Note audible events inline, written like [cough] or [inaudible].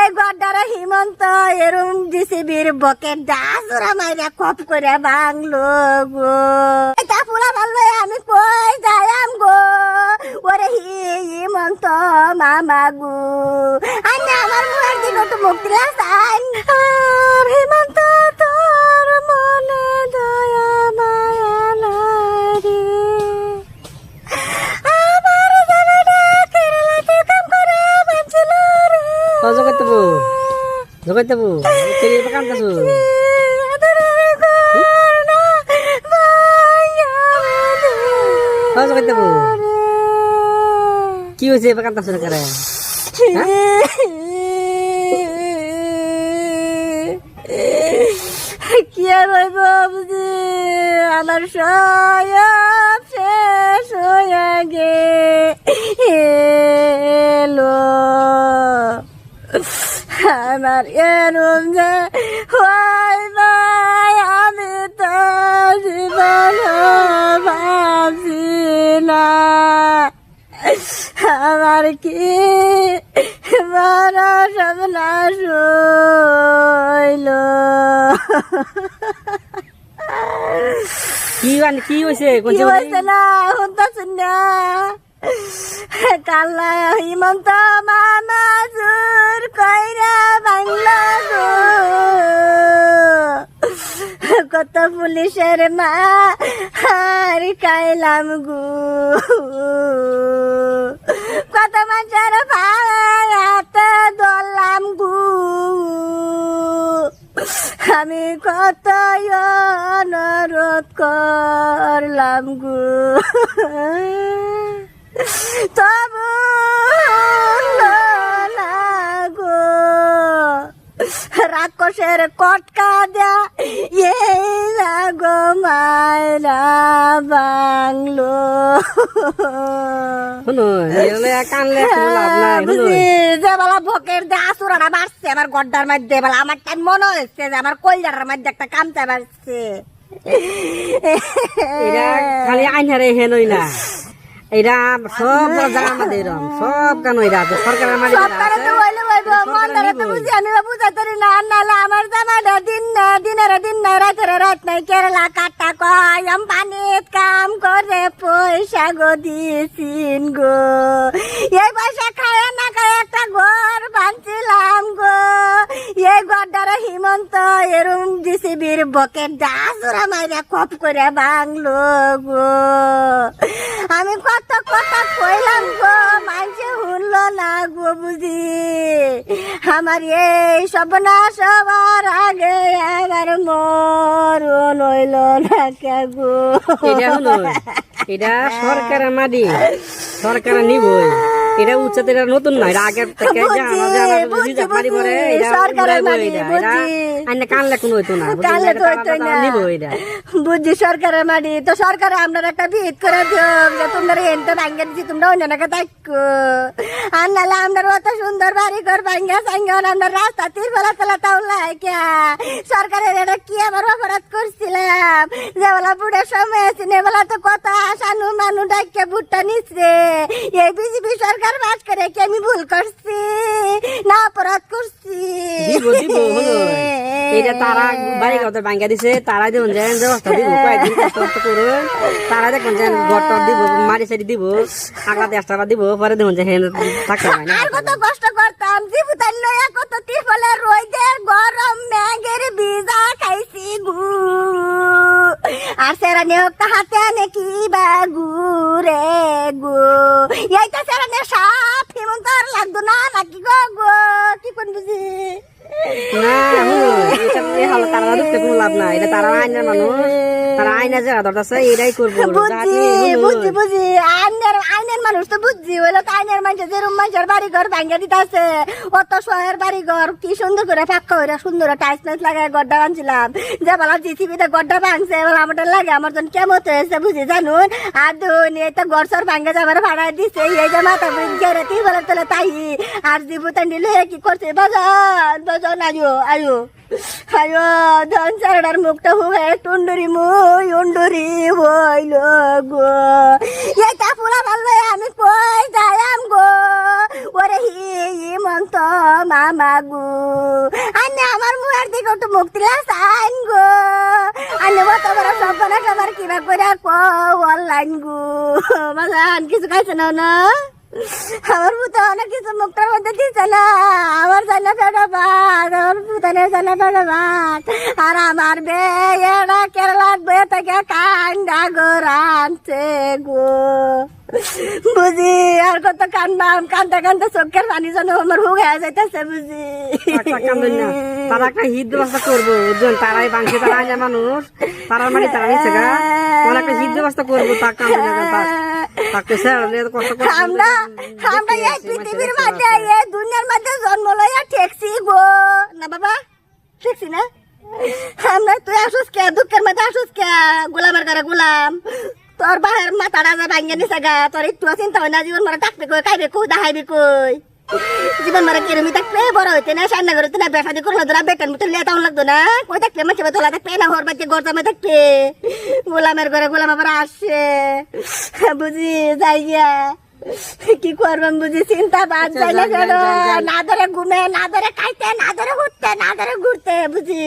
এই গড্ডারে হিমন্ত, এরম জিসিবির বকে দাসুরা মাইরা কপ করে বাংলো গো। এটা পুরা ভালো আমি কই যাইম গো? ওরে হিমন্ত মামা গো। আমি আমার মুখের দিকে তো মুখ দিলাম হিমন্ত দেবো দেবো কি হয়েছে এবার কান্দাছো না কি আর হইব বুঝি? আমার সব শেষ হয়ে গেলো। আমার এরম যে হয় নাই আমি তো জীবন ভাবছি না আমার কি বড় সবনাশ হইল কি কি হয়েছে কোন কি হয়েছে না শুনতেছ না। [laughs] কাল্লা হিমন্ত মামা জোর কইরা বাংলা [laughs] কত পুলিশের মা আর কাইলাম গু। [laughs] কত মানুষের ভাড়াতে দলাম গু। আমি কত অনুরোধ করলাম গু। তবু হলো না গো। রাক্ষসের কটকা দেয়া এই গো মায়রা বাংলো। ভকের দে বাড়ছে আমার গড্ডার মধ্যে বেলা আমার টাইম মনে হচ্ছে যে আমার কলজাটার মধ্যে একটা বাড়ছে। খালি আইনারে হেনই না। এটা সব রাজা আমাদের সব কেন এরা সরকারের মালিক সরকারে তো বলে মন্দারে তো বুঝি আমি বুঝাতে না নাহলে আমার জামাটা দিন না দিনের দিন রাতের রাত নাই। কেরালা কাটা কয় আম পানিত কাম করে পয়সা গো দিয়েছিন গো। এই পয়সা খায় না খায় একটা ঘর গো। এই হিমন্ত এরম জিসিবির বকেট দাসুরা মাইরা কপ করে বাংলো গো। আমি কত কথা কইলাম গো মানুষে শুনলো না গো বুঝি। আমার এই স্বপ্ন সবার আগে আমার মরণ হইল না কে গো এটা হলো এটা সরকার মাদি সরকার নিব এটা উচ্চতে এটা নতুন না এটা আগের থেকে জানা জানা বুঝি, পারি পরে এটা সরকার এটা এটা বুঝি। আইনে কানলে কোনো হইতো না কানলে তো হইতো না। বুঝছি সরকারের মাটি। তো সরকার আপনার একটা ভিত করে দিও যে তোমরা এনতে ভাঙ্গে দিচ্ছি তোমরা অন্য নাকি থাকো আর নাহলে আপনার অত সুন্দর বাড়ি ঘর ভাঙ্গে সাঙ্গে আপনার রাস্তা তীর ফেলা ফেলা তাও লাইকা। সরকারের এটা কি আমার অপরাধ করছিলাম? যে বেলা বুড়ের সময় আছে নে বেলা তো কত আসানু মানু ডাইকে বুটটা নিচ্ছে এই বিজেপি সরকার বাস করে কি আমি ভুল করছি? না অপরাধ করছি? এটা তারা বাড়ি ঘর ভাঙ্গা দিছে তারা দিব কষ্ট তারা দেখুন যে ঘরটা দিব মারি সারি দিব দিব, পরে দেখুন যে আর কত কষ্ট করতাম, জীবতার লয়া কত ত্রিফলের রোদের গরম, ম্যাগের বিজা খাইছি গু। আর সেরা নেওক হাতে আনে কি বাগু রে গু। এইটা সেরা নে সাপ হিমন্তর লাগতো না, নাকি গো গো, কি কোন বুঝি? না এটা হলো তারা ঢুকতে কোনো লাভ নাই এটা তারা আইনের মানুষ। তারা আইনা জায়গা ধরতেছে এটাই করব। বুঝছি বুঝছি বুঝছি। আইনের আইনের মানুষ তো বুঝছি হইল তো আইনের মানুষ যেরকম মানুষের বাড়ি ঘর ভাঙ্গা দিতেছে। অত শহরের বাড়ি ঘর কি সুন্দর করে ফাঁকা সুন্দর টাইস টাইস লাগায় গড্ডা বানছিলাম। যে বেলা জিসিবিতে গড্ডা ভাঙছে এবার আমাদের লাগে আমার জন্য কেমন হয়েছে বুঝি জানুন? আর দুন এই তো ঘর সর ভাঙ্গা যাবার ভাড়া দিছে এই যে মাথা গেড়ে তিন বেলা তোলে তাই? আর জীবুতান দিলে কি করছে? বাজান বাজান আয়ো আয়ো। আয়ো, ধন চারডার মুখটা হুয়ে টুন্ডুরি মুই উন্ডুরি হইল গো। এটা পুরা ভালো আমি কই যায়াম গো? ওরে হি মন্ত মামাগু আনে আমার মুখের দিকে একটু মুক্তি লাসান গো। আনে কত বড় সম্পন্ন সবার কিবা করে কো অনলাইন গু। বাজান কিছু খাইছে না না? আমার পুতো অনেক কিছু মুখটার মধ্যে দিচ্ছে না। আমার জানা ফেটা ভাত, আমার পুতানের জানা ফেটা ভাত। আর আমার বেয়েরা কেরালার বয়ে থেকে কান্দা গো গো। বুঝি আর কত কান্দাম কান্দা কান্দা চোখের পানি যেন আমার হুগ হয়ে যাইতেছে বুঝি। তারা একটা হিট ব্যবস্থা করব, বুঝছেন? তারাই বাংছে তারা মানুষ। তারার মানে তারা নিচ্ছে গা। একটা হিট ব্যবস্থা করব তার। কান্দন আমরা আমরা এই পৃথিবীর মধ্যে এই দুনিয়ার মধ্যে জন্ম লইয়া ঠেকছি গো। না বাবা ঠেকছি না? আমরা তুই আসুস কে? দুঃখের মধ্যে আসুস কে? গোলামের করে গোলাম? তোর বাহের মাথা রাজা ভাঙ্গে নিছে গা তোর একটু চিন্তা হয় না জীবন মারা ডাকবে কই খাইবে কই দাহাইবে কই? জীবন মারা কেরমি থাকবে? বড় হইতে না সান্না করতে না বেসা দি করল তোরা বেকার মতো লেতা লাগতো না। কই মাঝে তোলা থাকবে না হর বাচ্চা গর জামে থাকবে। গোলামের ঘরে গোলাম আবার আসে। বুঝি যাই গিয়া। কি করবেন বুঝি? চিন্তা বাদ আচ্ছা, না যান, কেন। না ধরে ঘুমে না ধরে খাইতে না ধরে ঘুরতে না ধরে ঘুরতে বুঝি?